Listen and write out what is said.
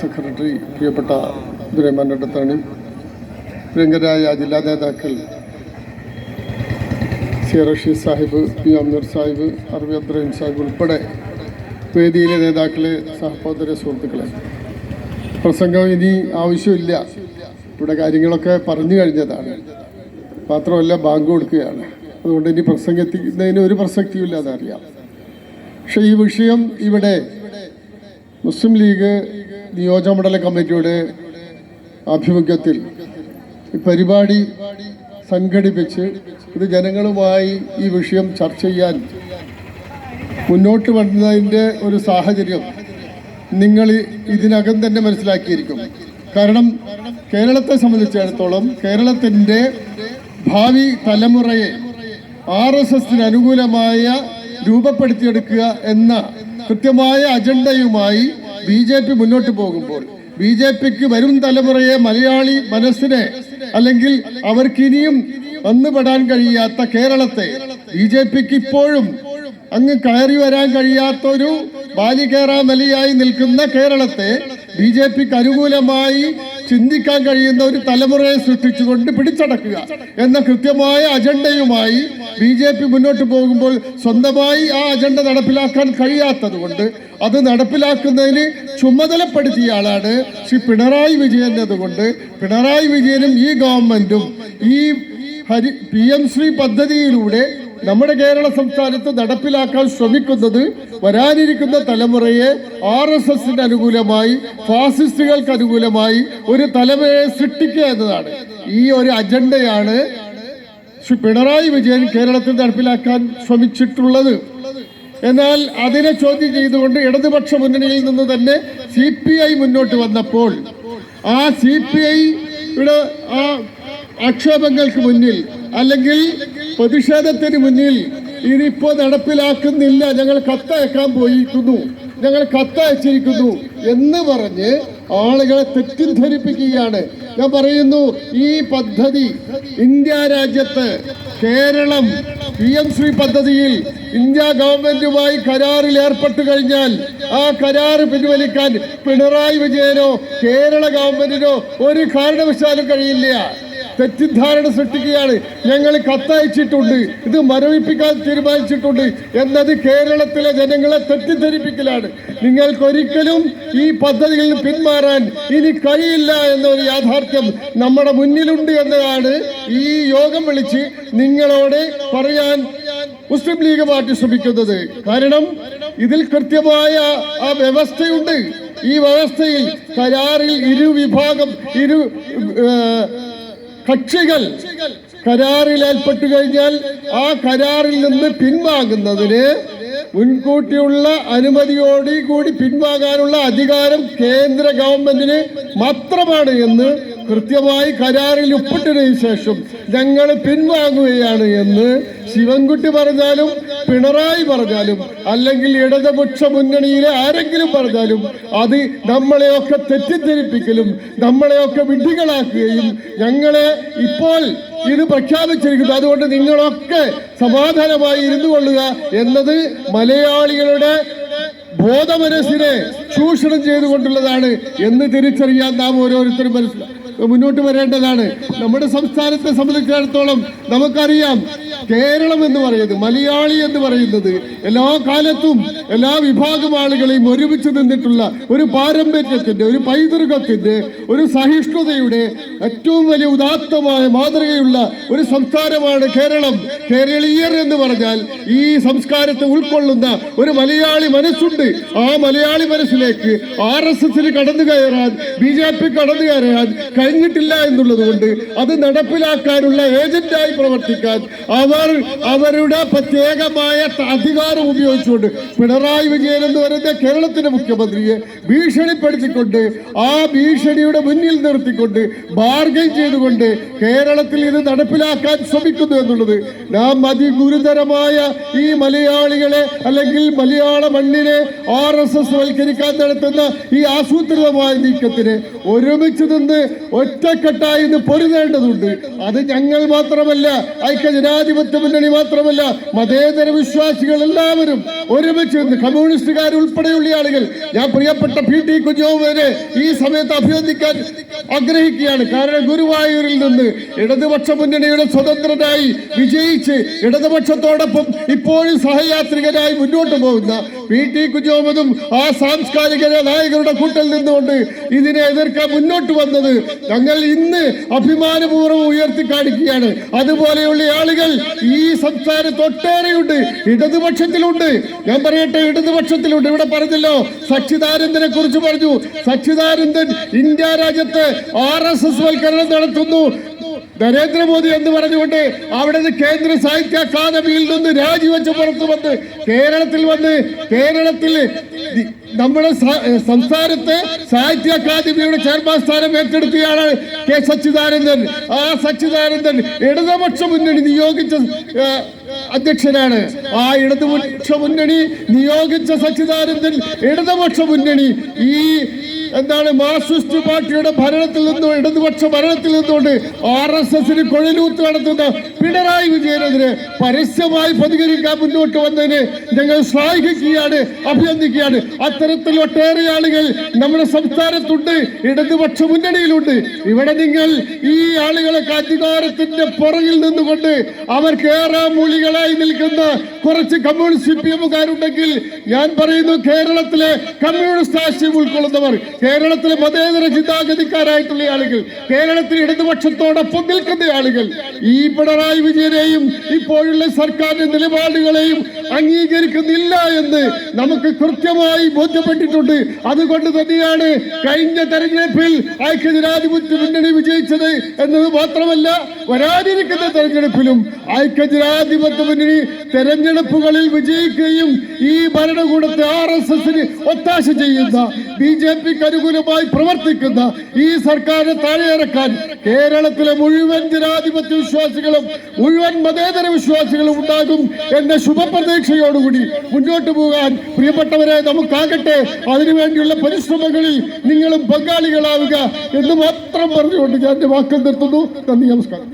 Secretary പ്രിയപ്പെട്ട ദുരൈമാൻ രണ്ടത്താണി പ്രിയങ്കരായ ജില്ലാ നേതാക്കൾ സി റഷീദ് സാഹിബ് പി അമീർ സാഹിബ് അറബി അബ്ദുറഹിം സാഹിബ് ഉൾപ്പെടെ വേദിയിലെ നേതാക്കളെ സഹോദര സുഹൃത്തുക്കളെ. പ്രസംഗം ഇനി ആവശ്യമില്ല. ഇവിടെ കാര്യങ്ങളൊക്കെ പറഞ്ഞു കഴിഞ്ഞതാണ്. മാത്രമല്ല ബാങ്ക് കൊടുക്കുകയാണ്. അതുകൊണ്ട് ഇനി പ്രസംഗത്തിന് ഒരു പ്രസക്തിയും ഇല്ലാതെ അറിയാം പക്ഷേ ഈ വിഷയം ഇവിടെ മുസ്ലിം ലീഗ് നിയോജകമണ്ഡല കമ്മിറ്റിയുടെ ആഭിമുഖ്യത്തിൽ ഈ പരിപാടി സംഘടിപ്പിച്ച് ഇത് ജനങ്ങളുമായി ഈ വിഷയം ചർച്ച ചെയ്യാൻ മുന്നോട്ട് വന്നതിന്റെ ഒരു സാഹചര്യം നിങ്ങൾ ഇതിനകം തന്നെ മനസ്സിലാക്കിയിരിക്കും. കാരണം കേരളത്തെ സംബന്ധിച്ചിടത്തോളം കേരളത്തിന്റെ ഭാവി തലമുറയെ ആർ എസ് എസിന് അനുകൂലമായ രൂപപ്പെടുത്തിയെടുക്കുക എന്ന കൃത്യമായ അജണ്ടയുമായി ബി ജെ പി മുന്നോട്ട് പോകുമ്പോൾ ബി ജെ പിക്ക് വരും തലമുറയെ മലയാളി മനസ്സിനെ അല്ലെങ്കിൽ അവർക്കിനിയും വന്നുപെടാൻ കഴിയാത്ത കേരളത്തെ ബി ജെ പിക്ക് ഇപ്പോഴും അങ്ങ് കയറി വരാൻ കഴിയാത്തൊരു ബാലികേറാ നിലയായി നിൽക്കുന്ന കേരളത്തെ ബി ജെ പിക്ക് അനുകൂലമായി ചിന്തിക്കാൻ കഴിയുന്ന ഒരു തലമുറയെ സൃഷ്ടിച്ചുകൊണ്ട് പിടിച്ചടക്കുക എന്ന കൃത്യമായ അജണ്ടയുമായി ബി ജെ പി മുന്നോട്ട് പോകുമ്പോൾ സ്വന്തമായി ആ അജണ്ട നടപ്പിലാക്കാൻ കഴിയാത്തത് കൊണ്ട് അത് നടപ്പിലാക്കുന്നതിന് ചുമതലപ്പെടുത്തിയ ആളാണ് ശ്രീ പിണറായി വിജയൻ എന്നതുകൊണ്ട് പിണറായി വിജയനും ഈ ഗവൺമെന്റും ഈ ഹരി പി എം ശ്രീ പദ്ധതിയിലൂടെ നമ്മുടെ കേരള സംസ്ഥാനത്ത് നടപ്പിലാക്കാൻ ശ്രമിക്കുന്നത് വരാനിരിക്കുന്ന തലമുറയെ ആർ എസ് എസിന് അനുകൂലമായി ഫാസിസ്റ്റുകൾക്ക് അനുകൂലമായി ഒരു തലമുറയെ സൃഷ്ടിക്കുക എന്നതാണ്. ഈ ഒരു അജണ്ടയാണ് പിണറായി വിജയൻ കേരളത്തിൽ നടപ്പിലാക്കാൻ ശ്രമിച്ചിട്ടുള്ളത്. എന്നാൽ അതിനെ ചോദ്യം ചെയ്തുകൊണ്ട് ഇടതുപക്ഷ മുന്നണിയിൽ നിന്ന് തന്നെ സി പി ഐ മുന്നോട്ട് വന്നപ്പോൾ ആ സി പി ഐയുടെ ആ ആക്ഷേപങ്ങൾക്ക് മുന്നിൽ അല്ലെങ്കിൽ പ്രതിഷേധത്തിന് മുന്നിൽ ഇതിപ്പോ നടപ്പിലാക്കുന്നില്ല. ഞങ്ങൾ കത്തയക്കാൻ പോയിരിക്കുന്നു. ഞങ്ങൾ കത്തയച്ചിരിക്കുന്നു എന്ന് പറഞ്ഞ് ആളുകളെ തെറ്റിദ്ധരിപ്പിക്കുകയാണ്. ഞാൻ പറയുന്നു ഈ പദ്ധതി ഇന്ത്യ രാജ്യത്ത് കേരളം പി എം ശ്രീ പദ്ധതിയിൽ ഇന്ത്യ ഗവൺമെന്റുമായി കരാറിൽ ഏർപ്പെട്ടു കഴിഞ്ഞാൽ ആ കരാറ് പിൻവലിക്കാൻ പിണറായി വിജയനോ കേരള ഗവൺമെന്റിനോ ഒരു കാരണവശാലും കഴിയില്ല. തെറ്റിദ്ധാരണ സൃഷ്ടിക്കുകയാണ്. ഞങ്ങൾ കത്തയച്ചിട്ടുണ്ട്. ഇത് മരവിപ്പിക്കാൻ തീരുമാനിച്ചിട്ടുണ്ട് എന്നത് കേരളത്തിലെ ജനങ്ങളെ തെറ്റിദ്ധരിപ്പിക്കലാണ്. നിങ്ങൾക്കൊരിക്കലും ഈ പദ്ധതിയിൽ പിന്മാറാൻ ഇനി കഴിയില്ല എന്നൊരു യാഥാർത്ഥ്യം നമ്മുടെ മുന്നിലുണ്ട് എന്നതാണ് ഈ യോഗം വിളിച്ച് നിങ്ങളോട് പറയാൻ മുസ്ലിം ലീഗ് പാർട്ടി ശ്രമിക്കുന്നത്. കാരണം ഇതിൽ കൃത്യമായ ആ വ്യവസ്ഥയുണ്ട്. ഈ വ്യവസ്ഥയിൽ കരാറിൽ ഇരു വിഭാഗം ഇരു കക്ഷികൾ കരാറിൽ ഏർപ്പെട്ടു കഴിഞ്ഞാൽ ആ കരാറിൽ നിന്ന് പിൻവാങ്ങുന്നതിന് മുൻകൂട്ടിയുള്ള അനുമതിയോടുകൂടി പിൻവാങ്ങാനുള്ള അധികാരം കേന്ദ്ര ഗവൺമെന്റിന് മാത്രമാണ് എന്ന് കൃത്യമായി കരാറിൽ ഒപ്പിട്ടതിനു ശേഷം ഞങ്ങൾ പിൻവാങ്ങുകയാണ് എന്ന് ശിവൻകുട്ടി പറഞ്ഞാലും പിണറായി പറഞ്ഞാലും അല്ലെങ്കിൽ ഇടതുപക്ഷ മുന്നണിയിലെ ആരെങ്കിലും പറഞ്ഞാലും അത് നമ്മളെയൊക്കെ തെറ്റിദ്ധരിപ്പിക്കലും നമ്മളെയൊക്കെ വിഡ്ഢികളാക്കുകയും ഞങ്ങളെ ഇപ്പോൾ ഇത് പ്രഖ്യാപിച്ചിരിക്കുന്നു. അതുകൊണ്ട് നിങ്ങളൊക്കെ സമാധാനമായി ഇരുന്നു കൊള്ളുക എന്നത് മലയാളികളുടെ ബോധമനസ്സിനെ ചൂഷണം ചെയ്തുകൊണ്ടുള്ളതാണ് എന്ന് തിരിച്ചറിയാൻ നാം ഓരോരുത്തരും മനസ്സിലാക്കും മുന്നോട്ട് വരേണ്ടതാണ്. നമ്മുടെ സംസ്ഥാനത്തെ സംബന്ധിച്ചിടത്തോളം നമുക്കറിയാം കേരളം എന്ന് പറയുന്നത് മലയാളി എന്ന് പറയുന്നത് എല്ലാ കാലത്തും എല്ലാ വിഭാഗം ആളുകളെയും ഒരുമിച്ച് നിന്നിട്ടുള്ള ഒരു പാരമ്പര്യത്തിന്റെ ഒരു പൈതൃകത്തിന്റെ ഒരു സഹിഷ്ണുതയുടെ ഏറ്റവും വലിയ ഉദാത്തമായ മാതൃകയുള്ള ഒരു സംസ്ഥാനമാണ് കേരളം. കേരളീയർ എന്ന് പറഞ്ഞാൽ ഈ സംസ്കാരത്തെ ഉൾക്കൊള്ളുന്ന ഒരു മലയാളി മനസ്സുണ്ട്. ആ മലയാളി മനസ്സിലേക്ക് ആർ എസ് എസിന് കടന്നു കയറാൻ ബി ജെ പി കടന്നു കയറാൻ കഴിഞ്ഞിട്ടില്ല എന്നുള്ളത് കൊണ്ട് അത് നടപ്പിലാക്കാനുള്ള ഏജന്റായി പ്രവർത്തിക്കാൻ അവർ അവരുടെ പ്രത്യേകമായ അധികാരം ഉപയോഗിച്ചുകൊണ്ട് പിണറായി വിജയൻ എന്ന് പറയുന്ന കേരളത്തിന്റെ മുഖ്യമന്ത്രിയെ ഭീഷണിപ്പെടുത്തിക്കൊണ്ട് ആ ഭീഷണിയുടെ മുന്നിൽ നിർത്തിക്കൊണ്ട് ബാർഗൈൻ ചെയ്തുകൊണ്ട് കേരളത്തിൽ ഇത് നടപ്പിലാക്കാൻ ശ്രമിക്കുന്നു എന്നുള്ളത് നാം അതിഗുരുതരമായ ഈ മലയാളികളെ അല്ലെങ്കിൽ മലയാള മണ്ണിനെ ആർ എസ് എസ് വൽക്കരിക്കാൻ നടത്തുന്ന ഈ ആസൂത്രിതമായ നീക്കത്തിന് ഒരുമിച്ച് നിന്ന് ഒറ്റക്കെട്ടായി ഇത് പൊരുതേണ്ടതുണ്ട്. അത് ഞങ്ങൾ മാത്രമല്ല ഐക്യ ജനാധിപത്യ മുന്നണി മാത്രമല്ല മതേതര വിശ്വാസികൾ എല്ലാവരും ഒരുമിച്ച് കമ്മ്യൂണിസ്റ്റുകാർ ഉൾപ്പെടെയുള്ള ആളുകൾ. ഞാൻ പ്രിയപ്പെട്ട പി ടി കുഞ്ഞോമനെ ഈ സമയത്ത് അഭിനന്ദിക്കാൻ ആഗ്രഹിക്കുകയാണ്. കാരണം ഗുരുവായൂരിൽ നിന്ന് ഇടതുപക്ഷ മുന്നണിയുടെ സ്വതന്ത്രനായി വിജയിച്ച് ഇടതുപക്ഷത്തോടൊപ്പം ഇപ്പോഴും സഹയാത്രികനായി മുന്നോട്ട് പോകുന്ന പി ടി കുഞ്ഞോമതും ആ സാംസ്കാരിക നായകരുടെ കൂട്ടിൽ നിന്നുകൊണ്ട് ഇതിനെ എതിർക്കാൻ മുന്നോട്ട് വന്നത് ഞങ്ങൾ ഇന്ന് അഭിമാനപൂർവം ഉയർത്തി കാണിക്കുകയാണ്. അതുപോലെയുള്ള ആളുകൾ ഈ സംസ്ഥാനത്ത് ഒട്ടേറെയുണ്ട് ഇടതുപക്ഷത്തിലുണ്ട്. ഞാൻ പറയട്ടെ ഇടതുപക്ഷത്തിലുണ്ട്. ഇവിടെ പറഞ്ഞല്ലോ സച്ചിദാനന്ദനെ കുറിച്ച് പറഞ്ഞു. സച്ചിദാനന്ദൻ ഇന്ത്യ രാജ്യത്ത് ആർ എസ് എസ് വൽക്കരണം നടത്തുന്നു. നരേന്ദ്രമോദി എന്ന് പറഞ്ഞുകൊണ്ട് അവിടെ നിന്ന് കേന്ദ്ര സാഹിത്യ അക്കാദമിയിൽ നിന്ന് രാജിവെച്ച് പുറത്തു വന്ന് കേരളത്തിൽ വന്ന് കേരളത്തിൽ നമ്മുടെ സംസ്ഥാനത്തെ സാഹിത്യ അക്കാദമിയുടെ ചെയർമാൻ സ്ഥാനം ഏറ്റെടുത്തിയാണ് കെ സച്ചിദാനന്ദൻ. ആ സച്ചിദാനന്ദൻ ഇടതുപക്ഷ മുന്നണി നിയോഗിച്ച അധ്യക്ഷനാണ്. ആ ഇടതുപക്ഷ മുന്നണി നിയോഗിച്ച സച്ചിദാനന്ദൻ ഇടതുപക്ഷ മുന്നണി. ഈ എന്താണ് മാർക്സിസ്റ്റ് പാർട്ടിയുടെ ഭരണത്തിൽ നിന്നും ഇടതുപക്ഷ ഭരണത്തിൽ നിന്നുകൊണ്ട് ആർ എസ് എസിന് കൊഴിലൂത്ത് നടത്തുന്ന പിണറായി വിജയനെതിരെ പരസ്യമായി പ്രതികരിക്കാൻ മുന്നോട്ട് വന്നതിന് ഞങ്ങൾ ശ്ലാഘിക്കുകയാണ് അഭിനന്ദിക്കുകയാണ്. അത്തരത്തിൽ ഒട്ടേറെ ആളുകൾ നമ്മുടെ സംസ്ഥാനത്തുണ്ട് ഇടതുപക്ഷ മുന്നണിയിലുണ്ട്. ഇവിടെ നിങ്ങൾ ഈ ആളുകളൊക്കെ അധികാരത്തിന്റെ പുറകിൽ നിന്നുകൊണ്ട് അവർക്ക് ഏറെ മൂലികളായി നിൽക്കുന്ന കുറച്ച് കമ്മ്യൂണിസ്റ്റ് സി പി എമ്മുകാരുണ്ടെങ്കിൽ ഞാൻ പറയുന്നു കേരളത്തിലെ കമ്മ്യൂണിസ്റ്റ് ആശയം ഉൾക്കൊള്ളുന്നവർ കേരളത്തിലെ മതേതര ചിന്താഗതിക്കാരായിട്ടുള്ള ആളുകൾ കേരളത്തിൽ ഇടതുപക്ഷത്തോടൊപ്പം നിൽക്കുന്ന ആളുകൾ ഈ പിണറായി വിജയനെയും ഇപ്പോഴുള്ള സർക്കാരിന്റെ നിലപാടുകളെയും അംഗീകരിക്കുന്നില്ല എന്ന് നമുക്ക് കൃത്യമായി ബോധ്യപ്പെട്ടിട്ടുണ്ട്. അതുകൊണ്ട് തന്നെയാണ് കഴിഞ്ഞ തെരഞ്ഞെടുപ്പിൽ ഐക്യജനാധിപത്യ മുന്നണി വിജയിച്ചത് എന്നത് മാത്രമല്ല വരാനിരിക്കുന്ന തെരഞ്ഞെടുപ്പിലും ഐക്യജനാധിപത്യ മുന്നണി തെരഞ്ഞെടുപ്പുകളിൽ വിജയിക്കുകയും ഈ ഭരണകൂടത്തെ ആർ എസ് എസിന് ഒത്താശ ചെയ്യുന്ന ബി ജെ പിക്ക് അനുകൂലമായി പ്രവർത്തിക്കുന്ന ഈ സർക്കാരിനെ താഴെയിറക്കാൻ കേരളത്തിലെ മുഴുവൻ ജനാധിപത്യ വിശ്വാസികളും മുഴുവൻ മതേതര വിശ്വാസികളും ഉണ്ടാകും എന്ന ശുഭപ്രതീക്ഷയോടുകൂടി മുന്നോട്ട് പോകാൻ പ്രിയപ്പെട്ടവരെ നമുക്കാകട്ടെ. അതിനുവേണ്ടിയുള്ള പരിശ്രമങ്ങളിൽ നിങ്ങളും പങ്കാളികളാവുക എന്ന് മാത്രം പറഞ്ഞുകൊണ്ട് ഞാൻ വാക്കം നിർത്തുന്നു. നന്ദി നമസ്കാരം.